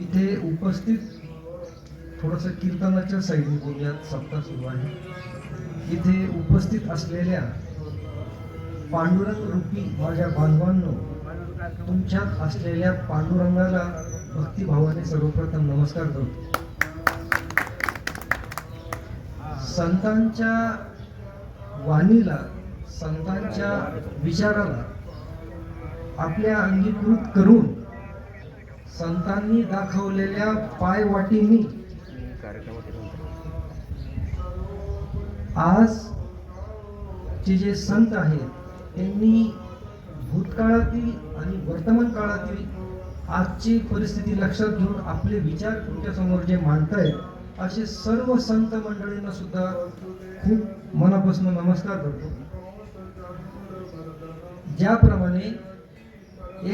इथे उपस्थित थोडंसं कीर्तनाच्या साईडने बोलूयात सप्ताह सुरू आहे. इथे उपस्थित असलेल्या पांडुरंग रूपी माझ्या बांधवांनो तुमच्यात असलेल्या पांडुरंगाला भक्तिभावाने सर्वप्रथम नमस्कार करतो. संतांच्या वाणीला संतांच्या विचाराला आपल्या अंगीकृत करून संतांनी दाखवलेल्या पायवाटींनी. आज चे जे संत आहेत त्यांनी भूतकाळातील आणि वर्तमान काळातील आजची परिस्थिती लक्षात घेऊन आपले विचार तुमच्यासमोर जे जे मांडतायत असे सर्व संत मंडळींना सुद्धा खूप मनापासून नमस्कार करतो. ज्याप्रमाणे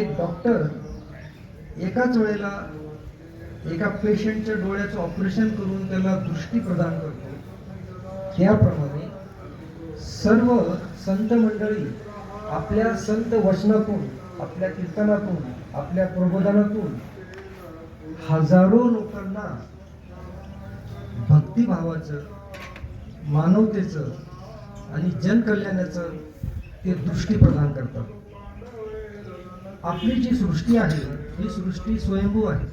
एक डॉक्टर एकाच वेळेला एका पेशंटच्या डोळ्याचं ऑपरेशन करून त्याला दृष्टी प्रदान करतो. याप्रमाणे सर्व संत मंडळी आपल्या संत वचनातून आपल्या कीर्तनातून आपल्या प्रबोधनातून हजारो लोकांना भक्तिभावाचं मानवतेचं आणि जनकल्याणाचं ते दृष्टी प्रदान करतात. आपली जी सृष्टी आहे ही सृष्टी स्वयंभू आहे.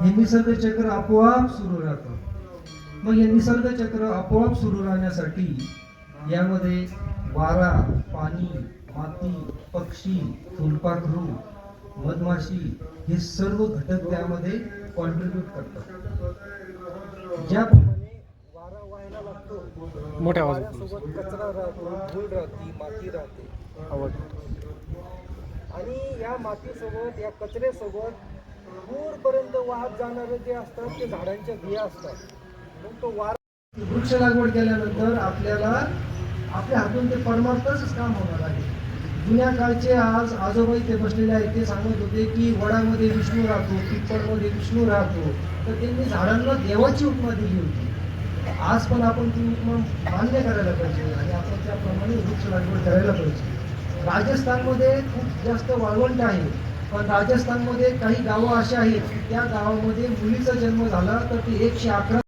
हे निसर्ग चक्र आपोआप सुरू राहतं. मग हे निसर्ग चक्र आपोआप सुरू राहण्यासाठी यामध्ये वारा पाणी माती पक्षी फुलपाखरू मधमाशी हे सर्व घटक त्यामध्ये कॉन्ट्रीब्युट करतात. ज्याप्रमाणे वारा व्हायला लागतो. मोठ्या आवाजात. वाऱ्यासोबत कचरा राहतो धूळ राहते माती राहते. आणि या मातीसोबत या कचऱ्यासोबत दूरपर्यंत वाहत जाणारे जे असतात ते झाडांच्या बिया असतात. मग तो वार वृक्ष लागवड केल्यानंतर आपल्याला आपल्या हातून ते परमार्थच काम होणार आहे. जुन्या काळचे आज आजोबा इथे बसलेले आहेत ते सांगत होते की वडामध्ये विष्णू राहतो पिंपळमध्ये विष्णू राहतो. तर त्यांनी झाडांना देवाची उपमा दिली होती. आज पण आपण ती उपमा मान्य करायला पाहिजे आणि आपण त्याप्रमाणे वृक्ष लागवड करायला पाहिजे. राजस्थानमध्ये खूप जास्त वाळवंट आहे. पण राजस्थानमध्ये काही गावं अशी आहेत त्या गावामध्ये मुलीचा जन्म झाला तर ती एकशे अकरा